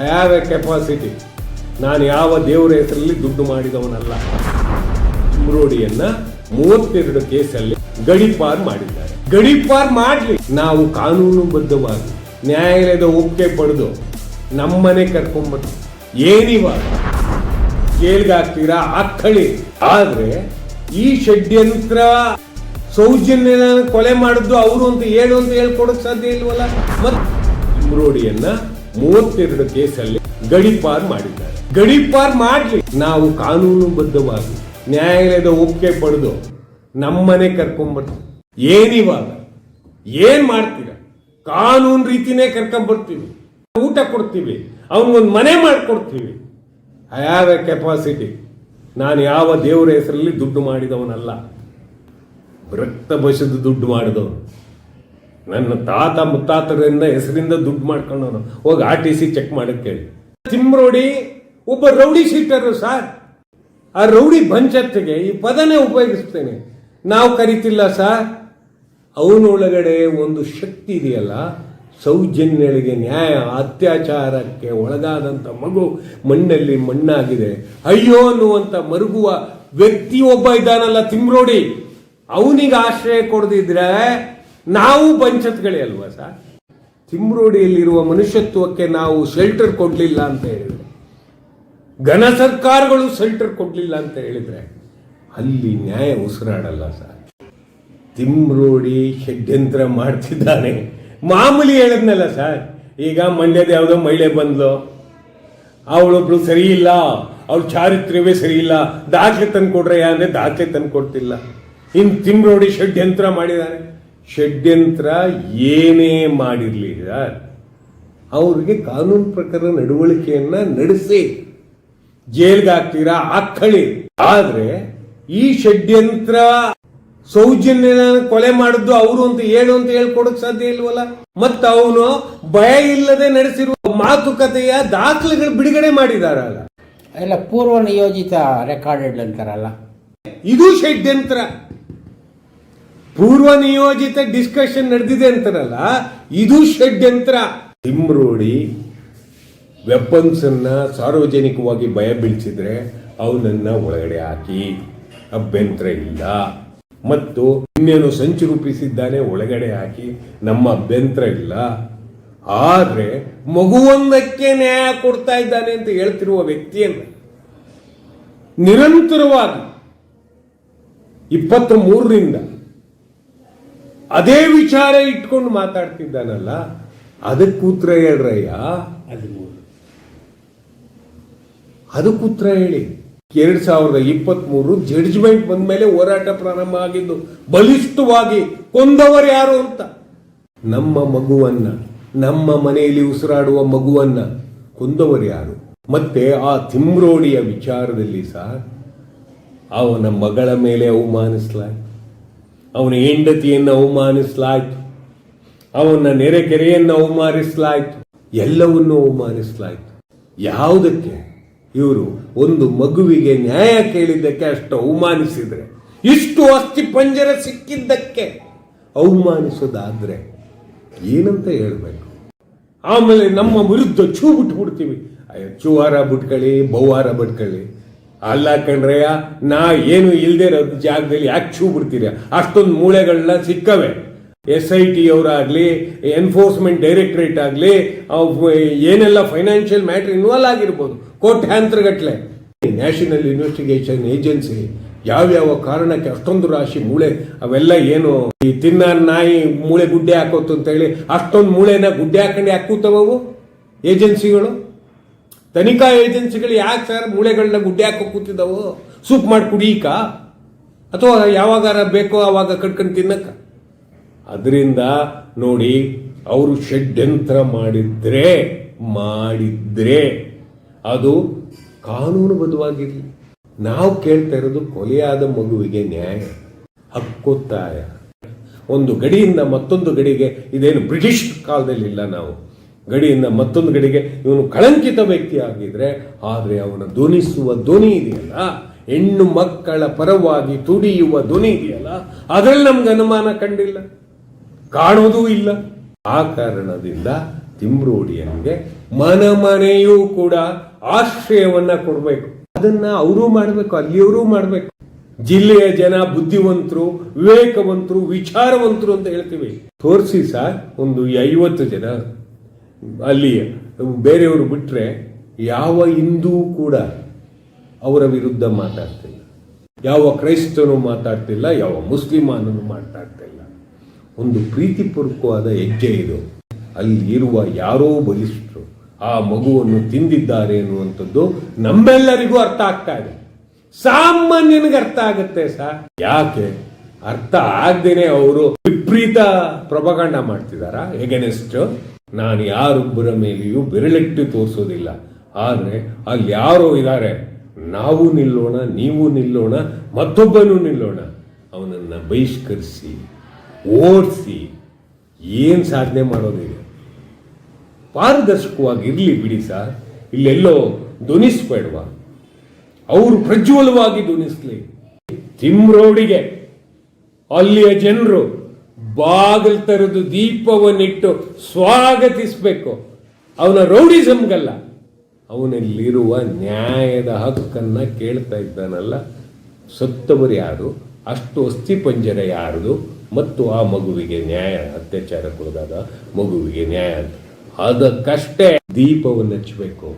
I have A capacity ನಾನು ಯಾವ ದೇವರ ಹೆಸರಲ್ಲಿ ದುಡ್ಡು ಮಾಡಿದವನಲ್ಲ. ಇಮ್ರೋಡಿಯನ್ನ ಮೂವತ್ತೆರಡು ಕೇಸಲ್ಲಿ ಗಡಿಪಾರ್ ಮಾಡಿದ್ದಾರೆ. ಗಡಿಪಾರ್ ಮಾಡಲಿ. ನಾವು ಕಾನೂನುಬದ್ಧವಾಗಿ ನ್ಯಾಯಾಲಯದ ಒಪ್ಪಿಗೆ ಪಡೆದು ನಮ್ಮನೆ ಕರ್ಕೊಂಡ್ಬರ್ತೀವಿ ಏನಿವ ಹಾಕ್ತೀರಾ ಹಾಕ್ಕಳಿ ಆದ್ರೆ ಈ ಷಡ್ಯಂತ್ರ ಸೌಜನ್ಯನ ಕೊಲೆ ಮಾಡಿದ್ದು ಅವರು ಅಂತ ಹೇಳು ಅಂತ ಹೇಳ್ಕೊಡಕ್ ಸಾಧ್ಯ ಇಲ್ವಲ್ಲ? ಮತ್ತೆ ಇಮ್ರೋಡಿಯನ್ನ ಮೂವತ್ತೆರಡು ಕೇಸಲ್ಲಿ ಗಡಿಪಾರ್ ಮಾಡಿದ್ದಾರೆ. ಗಡಿಪಾರ್ ಮಾಡಲಿ. ನಾವು ಕಾನೂನುಬದ್ಧವಾಗಿ ನ್ಯಾಯಾಲಯದ ಒಪ್ಪಿಗೆ ಪಡೆದು ನಮ್ಮನೆ ಕರ್ಕೊಂಡ್ಬರ್ತೀವಿ ಏನಿವಾಗ ಏನ್ ಮಾಡ್ತೀರಾ? ಕಾನೂನು ರೀತಿನೇ ಕರ್ಕೊಂಡ್ಬರ್ತೀವಿ ಊಟ ಕೊಡ್ತೀವಿ. ಅವನಿಗೊಂದು ಮನೆ ಮಾಡಿಕೊಡ್ತೀವಿ. ಐ ಹ್ಯಾವ್ ಎ ಕೆಪಾಸಿಟಿ ನಾನು ಯಾವ ದೇವರ ಹೆಸರಲ್ಲಿ ದುಡ್ಡು ಮಾಡಿದವನಲ್ಲ. ರಕ್ತ ಬಸದ ದುಡ್ಡು ಮಾಡಿದವನು. ನನ್ನ ತಾತ ಮುತ್ತಾತರಿಂದ ಹೆಸರಿಂದ ದುಡ್ಡು ಮಾಡ್ಕೊಂಡವನು. ಹೋಗಿ ಆರ್ ಟಿ ಸಿ ಚೆಕ್ ಮಾಡಕ್ಕೆ ಕೇಳಿ ತಿಮ್ರೋಡಿ ಒಬ್ಬ ರೌಡಿ ಶೀಟರು ಸರ್. ಆ ರೌಡಿ ಬಂಚತ್ತಿಗೆ ಈ ಪದನೇ ಉಪಯೋಗಿಸ್ತೇನೆ. ನಾವು ಕರಿತಿಲ್ಲ ಸರ್. ಅವನೊಳಗಡೆ ಒಂದು ಶಕ್ತಿ ಇದೆಯಲ್ಲ ಸೌಜನ್ಯಗಳಿಗೆ ನ್ಯಾಯ, ಅತ್ಯಾಚಾರಕ್ಕೆ ಒಳಗಾದಂಥ ಮಗು ಮಣ್ಣಲ್ಲಿ ಮಣ್ಣಾಗಿದೆ. ಅಯ್ಯೋ ಅನ್ನುವಂಥ ಮರುಗುವ ವ್ಯಕ್ತಿ ಒಬ್ಬ ಇದ್ದಾನಲ್ಲ ತಿಮ್ರೋಡಿ ಅವನಿಗೆ ಆಶ್ರಯ ಕೊಡದಿದ್ರೆ ನಾವು ಪಂಚತ್ಗಳೇ ಅಲ್ವಾ ಸರ್? ತಿಮ್ರೋಡಿಯಲ್ಲಿರುವ ಮನುಷ್ಯತ್ವಕ್ಕೆ ನಾವು ಶೆಲ್ಟರ್ ಕೊಡ್ಲಿಲ್ಲ ಅಂತ ಹೇಳಿದ್ರೆ, ಘನ ಸರ್ಕಾರಗಳು ಶೆಲ್ಟರ್ ಕೊಡ್ಲಿಲ್ಲ ಅಂತ ಹೇಳಿದ್ರೆ ಅಲ್ಲಿ ನ್ಯಾಯ ಉಸಿರಾಡಲ್ಲ ಸರ್. ತಿಮ್ರೋಡಿ ಷಡ್ಯಂತ್ರ ಮಾಡ್ತಿದ್ದಾನೆ. ಮಾಮೂಲಿ ಹೇಳಿದ್ನಲ್ಲ ಸರ್, ಈಗ ಮಂಡ್ಯದ ಯಾವುದೋ ಮಹಿಳೆ ಬಂದ್ಲು. ಅವಳೊಬ್ಳು ಸರಿ ಇಲ್ಲ, ಅವಳು ಚಾರಿತ್ರ್ಯವೇ ಸರಿ ಇಲ್ಲ, ದಾಖಲೆ ತಂದು ಕೊಡ್ರೆ ಅಂದ್ರೆ ದಾಖಲೆ ತಂದು ಕೊಡ್ತಿಲ್ಲ ಇನ್ ತಿಮ್ರೋಡಿ ಷಡ್ಯಂತ್ರ ಮಾಡಿದಾನೆ. ಷಡ್ಯಂತ್ರ ಏನೇ ಮಾಡಿರಲಿ ಸರ್ ಅವ್ರಿಗೆ ಕಾನೂನು ಪ್ರಕಾರ ನಡವಳಿಕೆಯನ್ನ ನಡೆಸಿ. ಜೈಲ್ಗೆ ಹಾಕ್ತೀರಾ ಹಾಕ್ಕಳಿ ಆದ್ರೆ ಈ ಷಡ್ಯಂತ್ರ ಸೌಜನ್ಯನ ಕೊಲೆ ಮಾಡಿದ್ದು ಅವರು ಅಂತ ಹೇಳು ಅಂತ ಹೇಳ್ಕೊಡಕ್ ಸಾಧ್ಯ ಇಲ್ವಲ್ಲ? ಮತ್ತ ಅವನು ಭಯ ಇಲ್ಲದೆ ನಡೆಸಿರುವ ಮಾತುಕತೆಯ ದಾಖಲೆಗಳು ಬಿಡುಗಡೆ ಮಾಡಿದಾರಲ್ಲ. ಎಲ್ಲ ಪೂರ್ವ ನಿಯೋಜಿತ ರೆಕಾರ್ಡೆಡ್ ಅಂತಾರಲ್ಲ. ಇದು ಷಡ್ಯಂತ್ರ. ಪೂರ್ವ ನಿಯೋಜಿತ ಡಿಸ್ಕಷನ್ ನಡೆದಿದೆ ಅಂತಾರಲ್ಲ, ಇದು ಷಡ್ಯಂತ್ರ. ತಿಮ್ರೋಡಿ ವೆಪನ್ಸ್ ಅನ್ನ ಸಾರ್ವಜನಿಕವಾಗಿ ಭಯ ಬೀಳಿಸಿದ್ರೆ ಅವನನ್ನ ಒಳಗಡೆ ಹಾಕಿ. ಅಭ್ಯಂತರ ಇಲ್ಲ. ಮತ್ತು ಇನ್ನೇನು ಸಂಚು ರೂಪಿಸಿದ್ದಾನೆ, ಒಳಗಡೆ ಹಾಕಿ. ನಮ್ಮ ಅಭ್ಯಂತರ ಇಲ್ಲ. ಆದ್ರೆ ಮಗುವೊಂದಕ್ಕೆ ನ್ಯಾಯ ಕೊಡ್ತಾ ಇದ್ದಾನೆ ಅಂತ ಹೇಳ್ತಿರುವ ವ್ಯಕ್ತಿಯನ್ನು ನಿರಂತರವಾಗಿ ಇಪ್ಪತ್ತ ಮೂರರಿಂದ ಅದೇ ವಿಚಾರ ಇಟ್ಕೊಂಡು ಮಾತಾಡ್ತಿದ್ದಾನಲ್ಲ, ಅದಕ್ಕೆ ಉತ್ತರ ಹೇಳ್ರಯ್ಯ? ಅದಕ್ಕೆ ಉತ್ತರ ಹೇಳಿ. ಎರಡ್ ಸಾವಿರದ ಇಪ್ಪತ್ತ್ ಮೂರು ಜಡ್ಜ್ಮೆಂಟ್ ಬಂದ ಮೇಲೆ ಹೋರಾಟ ಪ್ರಾರಂಭ ಆಗಿದ್ದು, ಬಲಿಷ್ಠವಾಗಿ ಕೊಂದವರು ಯಾರು ಅಂತ? ನಮ್ಮ ಮಗುವನ್ನ, ನಮ್ಮ ಮನೆಯಲ್ಲಿ ಉಸಿರಾಡುವ ಮಗುವನ್ನ ಕೊಂದವರು ಯಾರು? ಮತ್ತೆ ಆ ತಿಮ್ರೋಡಿಯ ವಿಚಾರದಲ್ಲಿ ಸಹ ಅವನ ಮಗಳ ಮೇಲೆ ಅವಮಾನಿಸಲಾಯ್ತು. ಅವನ ಹೆಂಡತಿಯನ್ನು ಅವಮಾನಿಸಲಾಯ್ತು. ಅವನ ನೆರೆಕೆರೆಯನ್ನು ಅವಮಾನಿಸಲಾಯಿತು. ಎಲ್ಲವನ್ನು ಅವಮಾನಿಸಲಾಯಿತು. ಯಾವುದಕ್ಕೆ? ಇವರು ಒಂದು ಮಗುವಿಗೆ ನ್ಯಾಯ ಕೇಳಿದ್ದಕ್ಕೆ ಅಷ್ಟು ಅವಮಾನಿಸಿದರೆ, ಇಷ್ಟು ಅಸ್ಥಿ ಪಂಜರ ಸಿಕ್ಕಿದ್ದಕ್ಕೆ ಅವಮಾನಿಸೋದಾದ್ರೆ ಏನಂತ ಹೇಳ್ಬೇಕು? ಆಮೇಲೆ ನಮ್ಮ ವಿರುದ್ಧ ಚೂ ಬಿಟ್ಬಿಡ್ತೀವಿ. ಚೂವಾರ ಬಿಟ್ಕೊಳ್ಳಿ ಬೌವಾರ ಬಿಟ್ಕೊಳ್ಳಿ. ಅಲ್ಲ ಕಣ್ರಯ್ಯ, ನಾ ಏನು ಇಲ್ಲದೆ ಇರೋ ಜಾಗದಲ್ಲಿ ಯಾಕೆ ಚೂ ಬಿಡ್ತೀರ? ಅಷ್ಟೊಂದು ಮೂಳೆಗಳನ್ನ ಸಿಕ್ಕವೆ. ಎಸ್ ಐ ಟಿ ಅವರಾಗ್ಲಿ ಎನ್ಫೋರ್ಸ್ಮೆಂಟ್ ಡೈರೆಕ್ಟರೇಟ್ ಆಗಲಿ ಏನೆಲ್ಲ ಫೈನಾನ್ಷಿಯಲ್ ಮ್ಯಾಟ್ರ್ ಇನ್ವಾಲ್ವ್ ಆಗಿರ್ಬೋದು, ಕೋಟ್ಯಾಂತರಗಟ್ಲೆ. ನ್ಯಾಷನಲ್ ಇನ್ವೆಸ್ಟಿಗೇಷನ್ ಏಜೆನ್ಸಿ ಯಾವ್ಯಾವ ಕಾರಣಕ್ಕೆ ಅಷ್ಟೊಂದು ರಾಶಿ ಮೂಳೆ, ಅವೆಲ್ಲ ಏನು ಈ ತಿನ್ನ ನಾಯಿ ಮೂಳೆ ಗುಡ್ಡೆ ಹಾಕೋತು ಅಂತ ಹೇಳಿ ಅಷ್ಟೊಂದು ಮೂಳೆನ ಗುಡ್ಡೆ ಹಾಕೊಂಡು ಹಾಕೂತವವು ಏಜೆನ್ಸಿಗಳು ತನಿಖಾ ಏಜೆನ್ಸಿಗಳು ಯಾಕೆ ಸರ್ ಮೂಳೆಗಳನ್ನ ಗುಡ್ಡೆ ಹಾಕೋ ಕೂತಿದ್ದಾವು? ಸೂಪ್ ಮಾಡಿ ಕುಡಿಯಕ? ಅಥವಾ ಯಾವಾಗಾರ ಬೇಕೋ ಆವಾಗ ಕಟ್ಕೊಂಡು ತಿನ್ನಕ್ಕ ಅದರಿಂದ ನೋಡಿ, ಅವರು ಷಡ್ಯಂತ್ರ ಮಾಡಿದ್ರೆ ಮಾಡಿದ್ರೆ ಅದು ಕಾನೂನುಬದ್ಧವಾಗಿರಲಿ. ನಾವು ಕೇಳ್ತಾ ಇರೋದು ಕೊಲೆಯಾದ ಮಗುವಿಗೆ ನ್ಯಾಯ, ಹಕ್ಕೊತ್ತಾಯ. ಒಂದು ಗಡಿಯಿಂದ ಮತ್ತೊಂದು ಗಡಿಗೆ ಇದೇನು ಬ್ರಿಟಿಷ್ ಕಾಲದಲ್ಲಿ ಇಲ್ಲ ನಾವು. ಗಡಿಯಿಂದ ಮತ್ತೊಂದು ಗಡಿಗೆ ಇವನು ಕಳಂಕಿತ ವ್ಯಕ್ತಿ ಆಗಿದ್ರೆ ಆದರೆ ಅವನ ಧ್ವನಿಸುವ ಧ್ವನಿ ಇದೆಯಲ್ಲ? ಹೆಣ್ಣು ಮಕ್ಕಳ ಪರವಾಗಿ ತುಡಿಯುವ ಧ್ವನಿ ಇದೆಯಲ್ಲ? ಅದರಲ್ಲಿ ನಮ್ಗೆ ಅನುಮಾನ ಕಂಡಿಲ್ಲ. ಕಾಣೋದೂ ಇಲ್ಲ. ಆ ಕಾರಣದಿಂದ ತಿಮ್ರೋಡಿಯನ್ಗೆ ಮನ ಮನೆಯೂ ಕೂಡ ಆಶ್ರಯವನ್ನ ಕೊಡಬೇಕು. ಅದನ್ನ ಅವರು ಮಾಡಬೇಕು, ಅಲ್ಲಿಯವರು ಮಾಡಬೇಕು. ಜಿಲ್ಲೆಯ ಜನ ಬುದ್ಧಿವಂತರು, ವಿವೇಕವಂತರು, ವಿಚಾರವಂತರು ಅಂತ ಹೇಳ್ತೀವಿ. ತೋರಿಸಿ ಸರ್, ಒಂದು ಐವತ್ತು ಜನ. ಅಲ್ಲಿ ಬೇರೆಯವರು ಬಿಟ್ಟರೆ ಯಾವ ಹಿಂದೂ ಕೂಡ ಅವರ ವಿರುದ್ಧ ಮಾತಾಡ್ತಿಲ್ಲ. ಯಾವ ಕ್ರೈಸ್ತನು ಮಾತಾಡ್ತಿಲ್ಲ, ಯಾವ ಮುಸ್ಲಿಮಾನನು ಮಾತಾಡ್ತಿಲ್ಲ. ಒಂದು ಪ್ರೀತಿಪೂರ್ವಕವಾದ ಹೆಜ್ಜೆ ಇದು. ಅಲ್ಲಿ ಇರುವ ಯಾರೋ ಬಲಿಷ್ಠರು ಆ ಮಗುವನ್ನು ತಿಂದಿದ್ದಾರೆ ಅನ್ನುವಂಥದ್ದು ನಮ್ಮೆಲ್ಲರಿಗೂ ಅರ್ಥ ಆಗ್ತಾ ಇದೆ. ಸಾಮಾನ್ಯನಿಗೆ ಅರ್ಥ ಆಗುತ್ತೆ ಸರ್ ಯಾಕೆ? ಅರ್ಥ ಆಗ್ದೇನೆ ಅವರು ವಿಪರೀತ ಪ್ರಭಾಗಂಡ ಮಾಡ್ತಿದಾರ ಎಗನೆಸ್ಟ್ ನಾನು ಯಾರೊಬ್ಬರ ಮೇಲೆಯೂ ಬೆರಳಿಟ್ಟು ತೋರಿಸೋದಿಲ್ಲ. ಆದರೆ ಅಲ್ಲಿ ಯಾರೋ ಇದ್ದಾರೆ ನಾವು ನಿಲ್ಲೋಣ, ನೀವು ನಿಲ್ಲೋಣ, ಮತ್ತೊಬ್ಬನು ನಿಲ್ಲೋಣ. ಅವನನ್ನು ಬಹಿಷ್ಕರಿಸಿ ಓಡಿಸಿ ಏನು ಸಾಧನೆ ಮಾಡೋದಿದೆ ಪಾರದರ್ಶಕವಾಗಿ ಇರ್ಲಿ ಬಿಡಿ ಸರ್. ಇಲ್ಲೆಲ್ಲೋ ಧ್ವನಿಸ್ಬೇಡವಾ? ಅವರು ಪ್ರಜ್ವಲವಾಗಿ ಧ್ವನಿಸ್ಲಿ. ತಿಮ್ರೋಡಿಗೆ, ಅಲ್ಲಿಯ ಜನರು. ಬಾಗಿಲು ತರದು ದೀಪವನ್ನಿಟ್ಟು ಸ್ವಾಗತಿಸಬೇಕು. ಅವನ ರೌಡಿಸಮ್ಗಲ್ಲ ಅವನಲ್ಲಿರುವ ನ್ಯಾಯದ ಹಕ್ಕನ್ನ ಕೇಳ್ತಾ ಇದ್ದಾನಲ್ಲ. ಸತ್ತವರು ಯಾರು? ಅಷ್ಟು ಅಸ್ಥಿಪಂಜರ ಯಾರದು? ಮತ್ತು ಆ ಮಗುವಿಗೆ ನ್ಯಾಯ ಅತ್ಯಾಚಾರಕ್ಕೊಳಗಾದ ಮಗುವಿಗೆ ನ್ಯಾಯ. ಅದಕ್ಕಷ್ಟೇ ದೀಪವನ್ನು ಹಚ್ಚಬೇಕು